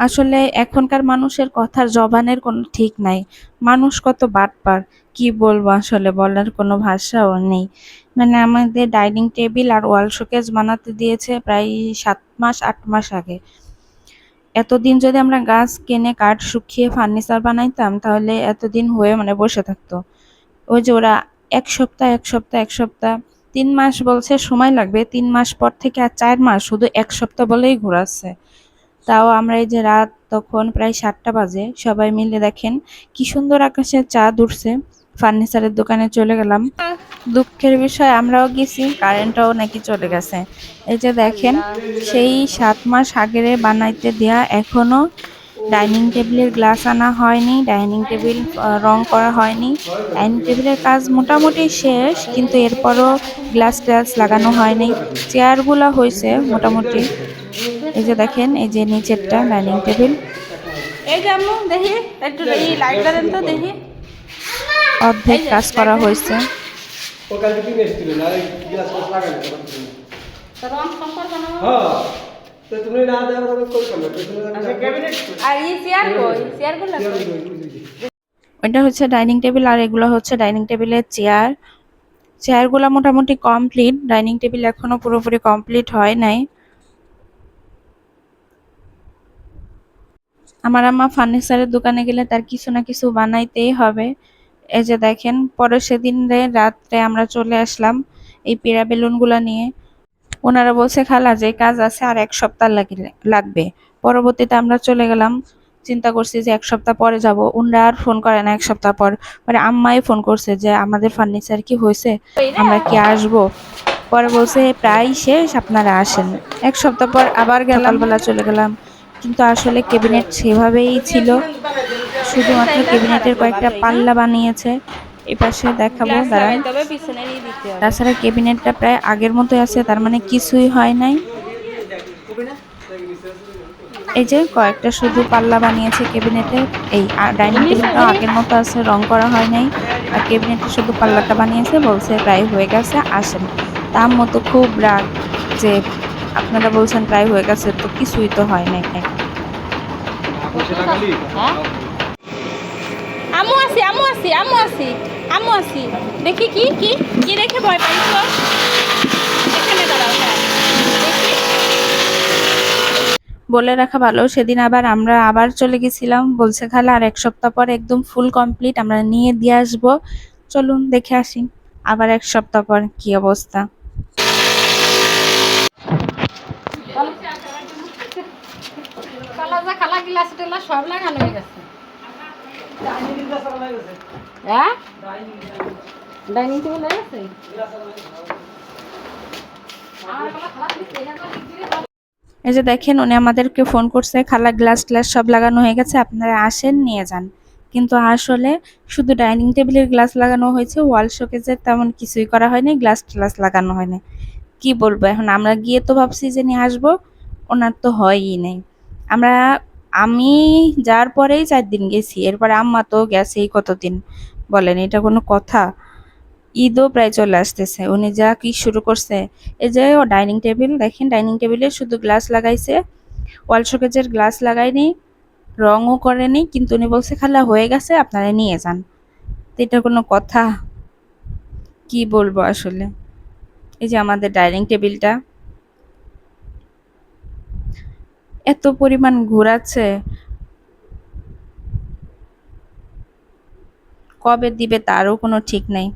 আসলে এখনকার মানুষের কথার জবানের কোনো ঠিক নাই। মানুষ কত বাটপার, কি বলব আসলে বলার কোনো ভাষাও নেই। মানে আমাদের ডাইনিং টেবিল আর ওয়াল শোকেস বানাতে দিয়েছে প্রায় সাত মাস, আট মাস আগে। এতদিন যদি আমরা গাছ কিনে কাঠ শুকিয়ে ফার্নিচার বানাইতাম, তাহলে এতদিন হয়ে মানে বসে থাকতো। ওই যে ওরা এক সপ্তাহ এক সপ্তাহ এক সপ্তাহ, তিন মাস বলছে, সময় লাগবে। তিন মাস পর থেকে আর চার মাস, শুধু এক সপ্তাহ বলেই ঘোরাচ্ছে। তাও আমরা এই যে রাত তখন প্রায় সাতটা বাজে, সবাই মিলে দেখেন কি সুন্দর আকাশে চাঁদ উঠছে। ফার্নিচারের দোকানে চলে গেলাম। দুঃখের বিষয়, আমরাও গেছি, কারেন্টটাও নাকি চলে গেছে। এই যে দেখেন, সেই সাত মাস আগের বানাইতে দেয়া এখনও ডাইনিং টেবিলের গ্লাস আনা হয়নি, ডাইনিং টেবিল রং করা হয়নি। ডাইনিং টেবিলের কাজ মোটামুটি শেষ, কিন্তু এরপরও গ্লাস ট্লাস লাগানো হয়নি। চেয়ারগুলো হয়েছে মোটামুটি। এই যে দেখেন এই যে নিচেরটা ডাইনিং টেবিল। এই যে আম্মু দেখি একটু এই লাইটটা দেন তো দেখি। অর্ধেক কাজ করা হয়েছে। হ্যাঁ। আচ্ছা ওইটা হচ্ছে ডাইনিং টেবিল আর এগুলো হচ্ছে ডাইনিং টেবিলের চেয়ার চেয়ারগুলো মোটামুটি কমপ্লিট ডাইনিং টেবিল এখনও পুরোপুরি কমপ্লিট হয় নাই। আমার আম্মা ফার্নিচারের দোকানে গেলে তার কিছু না কিছু বানাইতেই হবে। এই যে দেখেন পরে সেদিন রাত্রে আমরা চলে আসলাম এই পিড়া বেলুনগুলো নিয়ে। ওনারা বলছে, খালা, যে কাজ আছে আর এক সপ্তাহ লাগবে। পরবর্তীতে আমরা চলে গেলাম, চিন্তা করছি যে এক সপ্তাহ পরে যাব। উনরা আর ফোন করে না এক সপ্তাহ পর। পরে আম্মাই ফোন করছে যে, আমাদের ফার্নিচার কি হয়েছে? আমরা কি আসব? পরে বলছে, প্রায় শেষ, আপনারা আসেন। এক সপ্তাহ পর আবার গেলাম। বেলা চলে গেলাম। কিন্তু আসলে ক্যাবিনেট সেভাবেই ছিল। শুধুমাত্র ক্যাবিনেটের কয়েকটা পাল্লা বানিয়েছে। এই পাশে দেখাবো তাছাড়া ক্যাবিনেটটা প্রায় আগের মতোই আছে তার মানে কিছুই হয় নাই। এই যে কয়েকটা শুধু পাল্লা বানিয়েছে ক্যাবিনেটের এই ডাইনিং টেবিলটাও আগের মতো আছে রং করা হয় নাই। আর ক্যাবিনেটে শুধু পাল্লাটা বানিয়েছে বলছে প্রায় হয়ে গেছে আসেন। তার মতো খুব রাগ যে আপনারা বলছেন প্রায় হয়ে গেছে তো কিছুই তো হয় নাই। হ্যাঁ? আম্মু আছি আম্মু আছি আম্মু আছি আম্মু আছি দেখি কি কি কি দেখে ভয় পাইছো? এখানে দাঁড়াও হ্যাঁ। বলে রাখা ভালো সেদিন আবার আমরা আবার চলে গেছিলাম। বলছে খালা আর এক সপ্তাহ পর একদম ফুল কমপ্লিট আমরা নিয়ে দিয়ে আসব। চলুন দেখে আসি। আবার এক সপ্তাহ পর কি অবস্থা? গিলাস টেলা সব লাগানো হয়ে গেছে। হ্যাঁ? ডাইনিং টেবিল হয়ে গেছে। দাও। এই যে দেখেন উনি আমাদেরকে ফোন করছে খালা গ্লাস গ্লাস সব লাগানো হয়ে গেছে আপনারা আসেন নিয়ে যান। কিন্তু আসলে শুধু ডাইনিং টেবিলের গ্লাস লাগানো হয়েছে ওয়াল শোকেজের তেমন কিছুই করা হয়নি গ্লাস ট্লাস লাগানো হয়নি। কি বলব এখন আমরা গিয়ে তো ভাবছি যে নিয়ে আসব ওনার তো হয়ই নেই। আমরা আমি যার পরেই চার দিন গেছি, এরপরে আম্মা তো গেছেই কতদিন? বলেন, এটা কোনো কথা? ঈদও প্রায় চলে আসতেছে। উনি যা কি শুরু করছে, এই যে ও ডাইনিং টেবিল, দেখেন ডাইনিং টেবিলে শুধু গ্লাস লাগাইছে। ওয়াল শোকেজের গ্লাস লাগায়নি, রঙও করেনি, কিন্তু উনি বলছে, খালা, হয়ে গেছে, আপনারা নিয়ে যান। তো এটা কোনো কথা? কি বলব আসলে? এই যে আমাদের ডাইনিং টেবিলটা। এত পরিমাণ ঘোরাচ্ছে। কবে দিবে তারও কোনো ঠিক নাই।